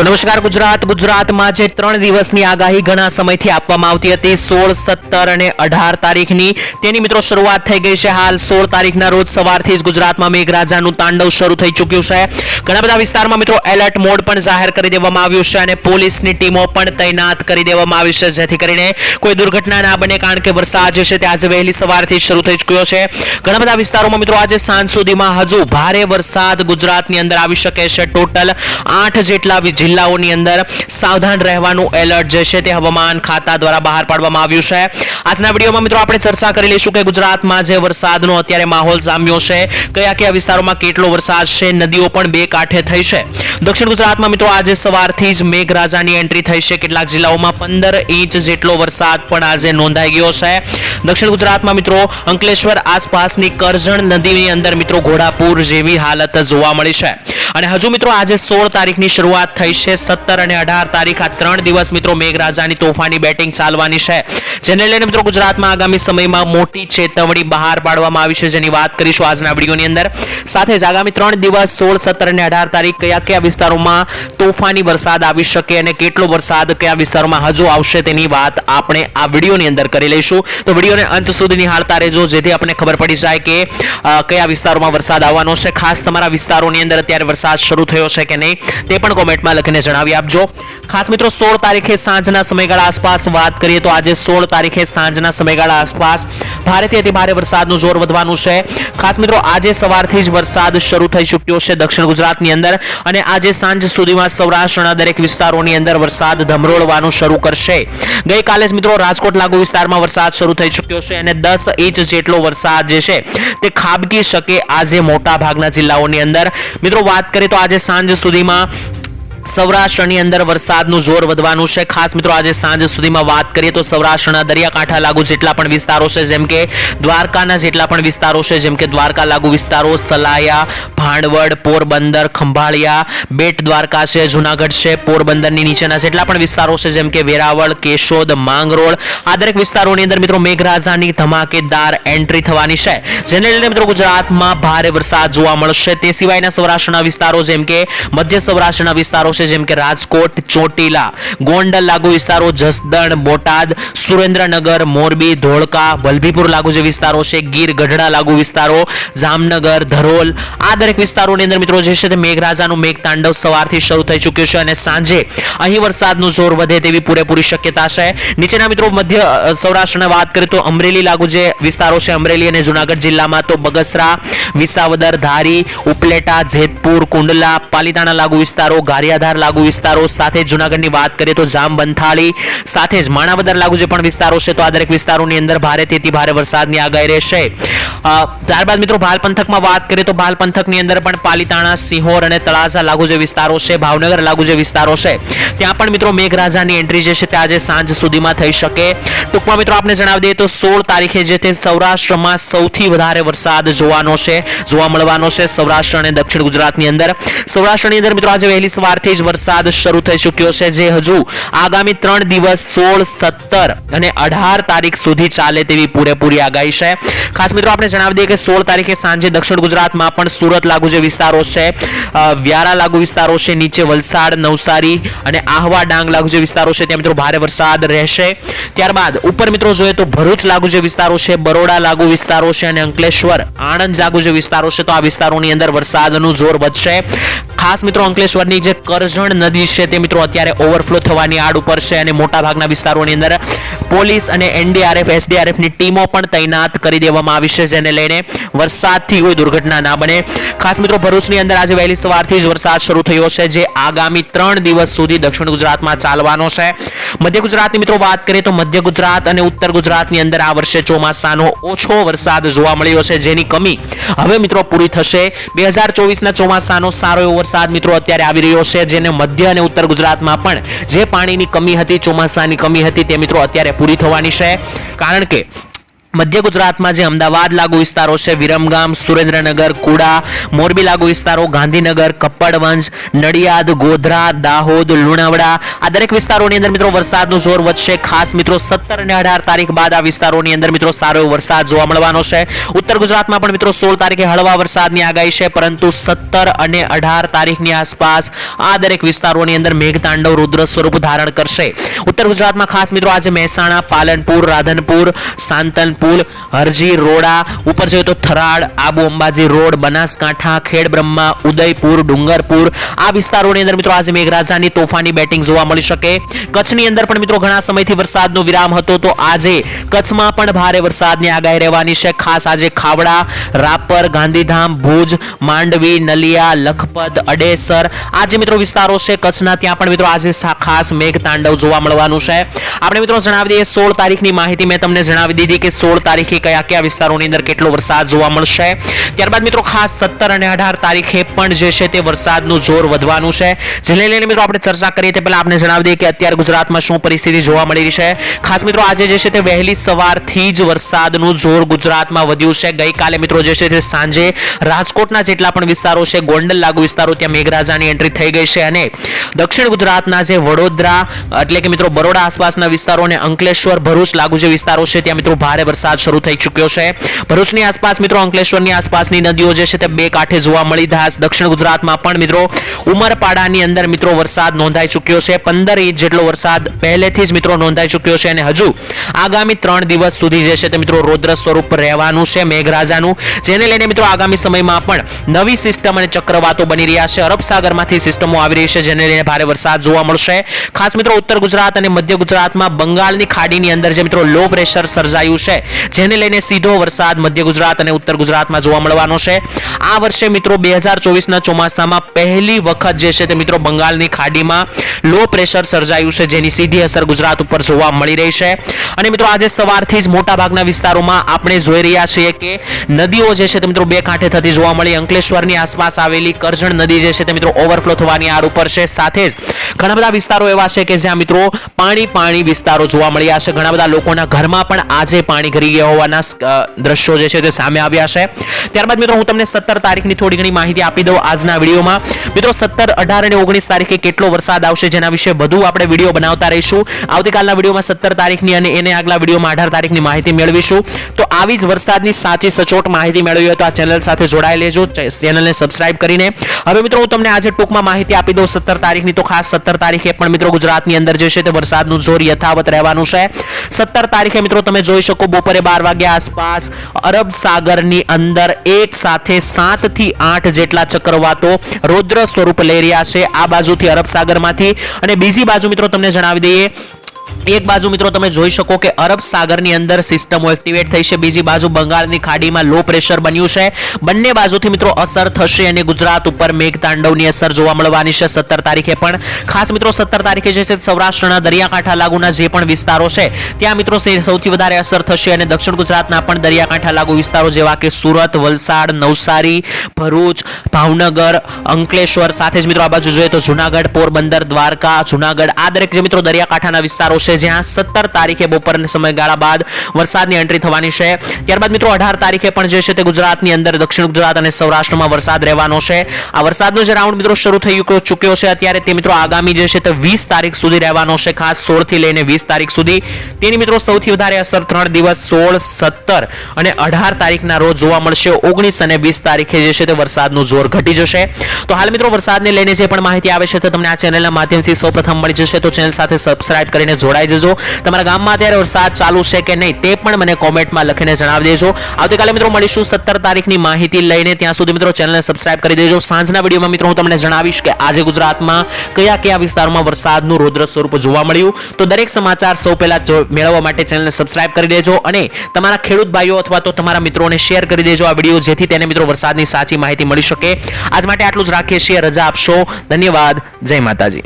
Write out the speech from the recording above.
તો નમસ્કાર, ગુજરાત ગુજરાતમાં જે ત્રણ દિવસની આગાહી ઘણા સમયથી આપવામાં આવતી હતી, સોળ, સત્તર અને અઢાર તારીખની. તેની મિત્રો શરૂઆત થઈ ગઈ છે હાલ સોળ તારીખના રોજ સવારથી જ ગુજરાતમાં મેઘરાજાનું તાંડવ શરૂ થઈ ચૂક્યું છે. ઘણા બધા વિસ્તારમાં મિત્રો એલર્ટ મોડ પણ જાહેર કરી દેવામાં આવ્યું છે અને પોલીસની ટીમો પણ તૈનાત કરી દેવામાં આવી છે, જેથી કરીને કોઈ દુર્ઘટના ના બને, કારણ કે વરસાદ જે છે તે આજે વહેલી સવારથી શરૂ થઈ ચૂક્યો છે. ઘણા બધા વિસ્તારોમાં મિત્રો આજે સાંજ સુધીમાં હજુ ભારે વરસાદ ગુજરાતની અંદર આવી શકે છે. ટોટલ આઠ જેટલા જિલ્લાઓની અંદર સાવધાન રહેવાનું એલર્ટ જે છે તે હવામાન ખાતા દ્વારા બહાર પાડવામાં આવ્યું છે. આજના વિડીયોમાં મિત્રો આપણે ચર્ચા કરી લઈશું કે ગુજરાતમાં જે વરસાદનો અત્યારે માહોલ જામ્યો છે, કયા કયા વિસ્તારોમાં કેટલો વરસાદ છે, નદીઓ પણ બે કાંઠે થઈ છે. દક્ષિણ ગુજરાતમાં મિત્રો આજે સવારથી જ મેઘરાજાની એન્ટ્રી થઈ છે. કેટલાક જિલ્લાઓમાં પંદર ઇંચ જેટલો વરસાદ પણ આજે નોંધાઈ ગયો છે. દક્ષિણ ગુજરાતમાં મિત્રો અંકલેશ્વર આસપાસની કરજણ નદીની અંદર મિત્રો ઘોડાપુર જેવી હાલત જોવા મળી છે. અને હજુ મિત્રો આજે સોળ તારીખની શરૂઆત થઈ છે સત્તર અને અઢાર તારીખ. આ ત્રણ દિવસ મિત્રો મેઘરાજાની તોફાની બેટિંગ ચાલવાની છે. જેને લઈને મિત્રો ગુજરાતમાં આગામી સમયમાં મોટી ચેતવણી બહાર પાડવામાં આવી છે જેની વાત કરીશું આજના વિડીયોની અંદર. સાથે જ આગામી ત્રણ દિવસ સોળ, સત્તર અને અઢાર તારીખ કયા કયા વિસ્તારોમાં તોફાની વરસાદ આવી શકે અને કેટલો વરસાદ કયા વિસ્તારોમાં હજુ આવશે તેની વાત આપણે આ વિડીયોની અંદર કરી લઈશું. તો વિડીયોને અંત સુધી નિહાળતા રહેજો, જેથી આપણને ખબર પડી જાય કે કયા વિસ્તારોમાં વરસાદ આવવાનો છે. ખાસ તમારા વિસ્તારોની અંદર અત્યારે વરસાદ શરૂ થયો છે કે નહીં, તે પણ કોમેન્ટમાં લખીને જણાવી આપજો. ખાસ મિત્રો, સોળ તારીખે સાંજના સમયગાળા આસપાસ વાત કરીએ તો આજે સોળ તારીખે સાંજના સમયગાળા આસપાસ ભારેથી અતિ ભારે વરસાદનું જોર વધવાનું છે. ખાસ મિત્રો, આજે સવારથી જ વરસાદ શરૂ થઈ ચૂક્યો છે દક્ષિણ ગુજરાતની અંદર અને આજે સાંજ સુધીમાં સૌરાષ્ટ્રના દરેક વિસ્તારોની અંદર વરસાદ ધમરોળવાનું શરૂ કરશે. ગઈકાલે જ મિત્રો, રાજકોટ લાગુ વિસ્તારમાં વરસાદ શરૂ થઈ ચૂક્યો છે અને દસ ઇંચ જેટલો વરસાદ જે છે તે ખાબકી શકે આજે મોટા ભાગના જિલ્લાઓની અંદર. મિત્રો, વાત કરીએ તો આજે સાંજ સુધીમાં સૌરાષ્ટ્રની અંદર વરસાદનું જોર વધવાનું છે. ખાસ મિત્રો, આજે સાંજ સુધીમાં વાત કરીએ તો સૌરાષ્ટ્રના દરિયાકાંઠા લાગુ જેટલા પણ વિસ્તારો છે, જેમ કે દ્વારકાના જેટલા પણ વિસ્તારો છે, જેમ કે દ્વારકા લાગુ વિસ્તારો, સલાયા, ભાંડવડ, પોરબંદર, ખંભાળિયા, બેટ દ્વારકા છે, જુનાગઢ છે, પોરબંદરની નીચેના જેટલા પણ વિસ્તારો છે, જેમ કે વેરાવળ, કેશોદ, માંગરોળ, આ દરેક વિસ્તારોની અંદર મિત્રો મેઘરાજાની ધમાકેદાર એન્ટ્રી થવાની છે. જેને લઈને મિત્રો ગુજરાતમાં ભારે વરસાદ જોવા મળશે. તે સિવાયના સૌરાષ્ટ્રના વિસ્તારો જેમ કે મધ્ય સૌરાષ્ટ્રના વિસ્તારો છે, જેમ કે રાજકોટ, ચોટીલા, ગોંડલ લાગુ વિસ્તારો, જસદણ, બોટાદ, સુરેન્દ્રનગર, મોરબી, ધોળકા, વલભીપુર લાગુ જે વિસ્તારો છે, ગીર, ગઢડા લાગુ વિસ્તારો, જામનગર, ધરોલ, આ દરેક વિસ્તારોની અંદર મિત્રો જે છે તે મેઘરાજાનું મેઘતાંડવ સવારથી શરૂ થઈ ચૂક્યું છે અને સાંજે અહીં વરસાદનું જોર વધે તેવી પૂરેપૂરી શક્યતા છે. નીચેના મિત્રો મધ્ય સૌરાષ્ટ્રની વાત કરીએ તો અમરેલી લાગુ જે વિસ્તારો છે, અમરેલી અને જુનાગઢ જિલ્લામાં તો બગસરા, વિસાવદર, ધારી, ઉપલેટા, જેતપુર, કુંડલા, પાલીતાણા લાગુ વિસ્તારો ગારિયાધાર લાગુ વિસ્તારો સાથે જૂનાગઢની વાત કરીએ તો જામબંથાળી સાથે જ માણાવદર લાગુ જે પણ વિસ્તારો છે તો આ દરેક વિસ્તારોની અંદર ભારેથી અતિ ભારે વરસાદની આગાહી રહેશે. ત્યારબાદ મિત્રો ભાલ પંથકમાં વાત કરીએ તો ભાલ પંથકની અંદર પણ પાલીતાણા, સિંહોર અને તળાજા લાગુ જે વિસ્તારો છે, ભાવનગર લાગુ જે વિસ્તારો છે, ત્યાં પણ મિત્રો મેઘરાજાની એન્ટ્રી જે છે તે આજે સાંજ સુધીમાં થઈ શકે. ટૂંકમાં મિત્રો આપણે જણાવી દઈએ તો સોળ તારીખે જે તે સૌરાષ્ટ્રમાં સૌથી વધારે વરસાદ જોવાનો છે, જોવા મળવાનો છે સૌરાષ્ટ્ર અને દક્ષિણ ગુજરાતની અંદર. સૌરાષ્ટ્રની અંદર મિત્રો આજે વહેલી સવારથી જ વરસાદ શરૂ થઈ ચૂક્યો છે, જે હજુ આગામી ત્રણ દિવસ સોળ, સત્તર અને અઢાર તારીખ સુધી ચાલે તેવી પૂરેપૂરી આગાહી છે. ખાસ મિત્રો, આપણે જણાવી દઈએ કે સોળ તારીખે સાંજે દક્ષિણ ગુજરાતમાં પણ સુરત લાગુ જે વિસ્તારો છે વ્યારા લાગુ વિસ્તારો છે, નીચે વલસાડ, નવસારી અને આહવા ડાંગ લાગુ જે વિસ્તારો છે, ત્યાં મિત્રો ભારે વરસાદ રહેશે. ત્યારબાદ, ઉપર મિત્રો જોઈએ તો ભરૂચ લાગુ જે વિસ્તારો છે, બરોડા લાગુ વિસ્તારો છે અને અંકલેશ્વર, આણંદ લાગુ જે વિસ્તારો છે, તો આ વિસ્તારોની અંદર વરસાદનું જોર વધશે. ખાસ મિત્રો, અંકલેશ્વરની જે કરજણ નદી છે તે મિત્રો અત્યારે ઓવરફ્લો થવાની આડ ઉપર છે અને મોટા ભાગના વિસ્તારોની અંદર પોલીસ અને એનડીઆરએફ, એસડીઆરએફની ટીમો પણ તૈનાત કરી દેવામાં આવી છે, જેને લઈને વરસાદથી કોઈ દુર્ઘટના ના બને. ખાસ મિત્રો, ભરૂચની અંદર આજે વહેલી સવારથી જ વરસાદ શરૂ થયો છે, જે આગામી ત્રણ દિવસ સુધી દક્ષિણ ગુજરાતમાં ચાલવાનો છે. મધ્ય ગુજરાતની મિત્રો, વાત કરીએ તો મધ્ય ગુજરાત અને ઉત્તર ગુજરાતની અંદર આ વર્ષે ચોમાસાનો ઓછો વરસાદ જોવા મળ્યો છે, જેની કમી હવે મિત્રો પૂરી થશે. બે હજાર ચોવીસના ચોમાસાનો સારો એવો વરસાદ મિત્રો અત્યારે આવી રહ્યો છે, જેને મધ્ય અને ઉત્તર ગુજરાતમાં પણ જે પાણીની કમી હતી, ચોમાસાની કમી હતી તે મિત્રો અત્યારે પૂરી થવાની છે. કારણ કે મધ્ય ગુજરાતમાં જે અમદાવાદ લાગુ વિસ્તારો છે, વિરમગામ, સુરેન્દ્રનગર, કુડા, મોરબી લાગુ વિસ્તારો, ગાંધીનગર, કપ્પડવંજ, નડિયાદ, ગોધરા, દાહોદ, લુણાવડા આ દરેક વિસ્તારોની અંદર મિત્રો વરસાદનું જોર વધશે. ખાસ મિત્રો સત્તર અને અઢાર તારીખ બાદ આ વિસ્તારોની અંદર મિત્રો સારો વરસાદ જોવા મળવાનો છે. ઉત્તર ગુજરાતમાં પણ મિત્રો સોળ તારીખે હળવા વરસાદની આગાહી છે, પરંતુ સત્તર અને અઢાર તારીખની આસપાસ આ દરેક વિસ્તારોની અંદર મેઘતાંડવ રુદ્ર સ્વરૂપ ધારણ કરશે. ઉત્તર ગુજરાતમાં ખાસ મિત્રો આજે મહેસાણા, પાલનપુર, રાધનપુર સાંતલપુર હરજી, રોડા. ઉપર જોઈએ તો થરાડ, આબુ અંબાજી રોડ, બનાસકાંઠા ખેડ બ્રહ્મા ઉદયપુર, ડુંગરપુર. આ વિસ્તારોની અંદર મિત્રો આજે મેઘરાજાની તોફાની બેટિંગ જોવા મળી શકે. કચ્છની અંદર પણ મિત્રો ઘણા સમયથી વરસાદનો વિરામ હતો, તો આજે કચ્છમાં પણ ભારે વરસાદની આગાહી રહેવાની છે. ખાસ આજે ખાવડા, રાપર, ગાંધીધામ, ભુજ, માંડવી, નલિયા, લખપત, અડેસર. આ જે મિત્રો વિસ્તારો છે કચ્છના, ત્યાં પણ મિત્રો આજે ખાસ મેઘ તાંડવ જોવા મળવાનું છે. આપણે મિત્રો જણાવી દઈએ, સોળ તારીખની માહિતી મેં તમને જણાવી દીધી કે સોળ તારીખે કયા કયા વિસ્તારોની અંદર કેટલો વરસાદ જોવા મળશે? ત્યારબાદ મિત્રો ખાસ સત્તર અને અઢાર તારીખે પણ જે છે તે વરસાદનું જોર વધવાનું છે. જેને લઈને મિત્રો આપણે ચર્ચા કરીએ તે પહેલા આપણે જણાવી દઈએ કે અત્યારે ગુજરાતમાં શું પરિસ્થિતિ જોવા મળી રહી છે. ખાસ મિત્રો આજે જે છે તે વહેલી સવારથી જ વરસાદનું જોર ગુજરાતમાં વધ્યું છે. ગઈકાલે મિત્રો જે છે તે સાંજે રાજકોટના જેટલા પણ વિસ્તારો છે, ગોંડલ લાગુ વિસ્તારો, ત્યાં મેઘરાજાની એન્ટ્રી થઈ ગઈ છે અને દક્ષિણ ગુજરાતના જે વડોદરા એટલે કે મિત્રો બરોડા આસપાસના વિસ્તારો અને અંકલેશ્વર, ભરૂચ લાગુ જે વિસ્તારો છે, ત્યાં મિત્રો ભારે વરસાદ શરૂ થઈ ચૂક્યો છે. ભરૂચની આસપાસ મિત્રો અંકલેશ્વરની આસપાસની નદીઓ જે છે તે બે કાંઠે જોવા મળી ધાસ દક્ષિણ ગુજરાતમાં પણ મિત્રો ઉમરપાડાની અંદર મિત્રો વરસાદ નોંધાઈ ચૂક્યો છે. પંદર ઇંચ જેટલો વરસાદ પહેલેથી જ મિત્રો નોંધાઈ ચૂક્યો છે અને હજુ આગામી ત્રણ દિવસ સુધી જે છે તે મિત્રો રૌદ્ર સ્વરૂપ રહેવાનું છે મેઘરાજાનું, જેને લઈને મિત્રો આગામી સમયમાં પણ નવી સિસ્ટમ અને ચક્રવાતો બની રહ્યા છે. અરબ સાગરમાંથી સિસ્ટમો આવી રહી છે, જેને લઈને ભારે વરસાદ જોવા મળશે. ખાસ મિત્રો ઉત્તર ગુજરાત અને મધ્ય ગુજરાતમાં બંગાળની ખાડીની અંદર જે મિત્રો લો પ્રેશર સર્જાયું છે. જેને લઈને સીધો વરસાદ મધ્ય ગુજરાત અને ઉત્તર ગુજરાતમાં જોવા મળવાનો છે. આ વર્ષે મિત્રો બે હજાર ચોવીસના ચોમાસામાં પહેલી વખત જે છે તે મિત્રો બંગાળની ખાડીમાં લો પ્રેશર સર્જાયું છે, જેની સીધી અસર ગુજરાત ઉપર જોવા મળી રહી છે. અને મિત્રો આજે સવારથી જ મોટાભાગના વિસ્તારોમાં આપણે જોઈ રહ્યા છીએ કે નદીઓ જે છે તે મિત્રો બે કાંઠે થતી જોવા મળી. અંકલેશ્વરની આસપાસ આવેલી કરજણ નદી જે છે તે મિત્રો ઓવરફ્લો થવાની આર ઉપર છે. સાથે જ ઘણા બધા વિસ્તારો એવા છે કે જ્યાં મિત્રો પાણી પાણી વિસ્તારો જોવા મળ્યા છે. ઘણા બધા લોકોના ઘરમાં પણ આજે પાણી ઘરી ગયા હોવાના દ્રશ્યો જે છે તે સામે આવ્યા છે. ત્યારબાદ મિત્રો હું તમને સત્તર તારીખની થોડી ઘણી માહિતી આપી દઉં આજના વિડીયોમાં. મિત્રો સત્તર, અઢાર અને ઓગણીસ તારીખે કેટલો વરસાદ આવશે જેના વિશે વધુ આપણે વીડિયો બનાવતા રહીશું. આવતીકાલના વિડીયોમાં સત્તર તારીખની અને એને આગલા વિડીયોમાં અઢાર તારીખની માહિતી મેળવીશું. તો આવી જ વરસાદની સાચી સચોટ માહિતી મેળવી હોય તો આ ચેનલ સાથે જોડાઈ લેજો. ચેનલને સબસ્ક્રાઇબ કરીને. હવે મિત્રો હું તમને આજે ટૂંકમાં માહિતી આપી દઉં સત્તર તારીખની. તો ખાસ સત્તર તારીખે પણ મિત્રો ગુજરાતની અંદર જે છે તે વરસાદનું જોર યથાવત રહેવાનું છે. સત્તર તારીખે મિત્રો તમે જોઈ શકો બપોરે બાર વાગ્યા આસપાસ અરબ સાગરની અંદર એક સાથે સાતથી આઠ જેટલા ચક્રવાતો રૌદ્ર સ્વરૂપ લઈ રહ્યા છે. આ બાજુથી અરબ સાગરમાંથી અને બીજી બાજુ મિત્રો તમને જણાવી દઈએ એક બાજુ મિત્રો તમે જોઈ શકો કે અરબ સાગરની અંદર સિસ્ટમો એક્ટિવેટ થઈ છે. બીજી બાજુ બંગાળની ખાડીમાં લો પ્રેશર બન્યું છે. બંને બાજુથી મિત્રો અસર થશે અને ગુજરાત ઉપર મેઘતાંડવની અસર જોવા મળવાની છે. સત્તર તારીખે પણ. ખાસ મિત્રો સત્તર તારીખે જે છે સૌરાષ્ટ્રના દરિયાકાંઠા લાગુના જે પણ વિસ્તારો છે, ત્યાં મિત્રો સૌથી વધારે અસર થશે અને દક્ષિણ ગુજરાતના પણ દરિયાકાંઠા લાગુ વિસ્તારો જેવા કે સુરત, વલસાડ, નવસારી, ભરૂચ, ભાવનગર, અંકલેશ્વર સાથે જ મિત્રો આ બાજુ જોઈએ તો જુનાગઢ, પોરબંદર, દ્વારકા, જુનાગઢ આ દરેક જે મિત્રો દરિયાકાંઠાના વિસ્તારો છે જ્યાં સત્તર તારીખે બપોરના સમયગાળા બાદ વરસાદની એન્ટ્રી થવાની છે. ત્યારબાદ મિત્રો અઢાર તારીખે પણ જે છે તે ગુજરાતની અંદર દક્ષિણ ગુજરાત અને સૌરાષ્ટ્રમાં વરસાદ રહેવાનો છે. આ વરસાદનો જે રાઉન્ડ મિત્રો શરૂ થઈ ચૂક્યો- છે અત્યારે તે મિત્રો આગામી જે છે તે વીસ તારીખ સુધી રહેવાનો છે. ખાસ સોળથી લઈને વીસ તારીખ સુધી. તેની મિત્રો સૌથી વધારે અસર ત્રણ દિવસ સોળ સત્તર અને અઢાર તારીખના રોજ જોવા મળશે. ઓગણીસ અને વીસ તારીખે જે છે તે વરસાદનું જોર ઘટી જશે. તો હાલ મિત્રો વરસાદને લઈને જે પણ માહિતી આવે છે તે તમને આ ચેનલના માધ્યમથી સૌપ્રથમ મળી જશે. તો ચેનલ સાથે સબસ્ક્રાઇબ કરીને જોડાઈ જજો. તમારા ગામમાં અત્યારે વરસાદ ચાલુ છે કે નહીં તે પણ મને કોમેન્ટમાં લખીને જણાવી દેજો. આવતીકાલે મિત્રો મળીશું સત્તર તારીખની માહિતી લઈને. ત્યાં સુધી મિત્રો ચેનલને સબસ્ક્રાઇબ કરી દેજો. સાંજના વિડીયોમાં મિત્રો હું તમને જણાવીશ કે આજે ગુજરાતમાં કયા કયા વિસ્તારોમાં વરસાદનું રુદ્ર સ્વરૂપ જોવા મળ્યું. તો દરેક સમાચાર સૌ પહેલાં મેળવવા માટે ચેનલને સબસ્ક્રાઇબ કરી દેજો અને તમારા ખેડૂત ભાઈઓ અથવા તો તમારા મિત્રોને શેર કરી દેજો આ વીડિયો જેથી તેને મિત્રો વરસાદની સાચી માહિતી મળી શકે. આજ માટે આટલું જ રાખીએ છીએ. રજા આપશો. ધન્યવાદ. જય માતાજી.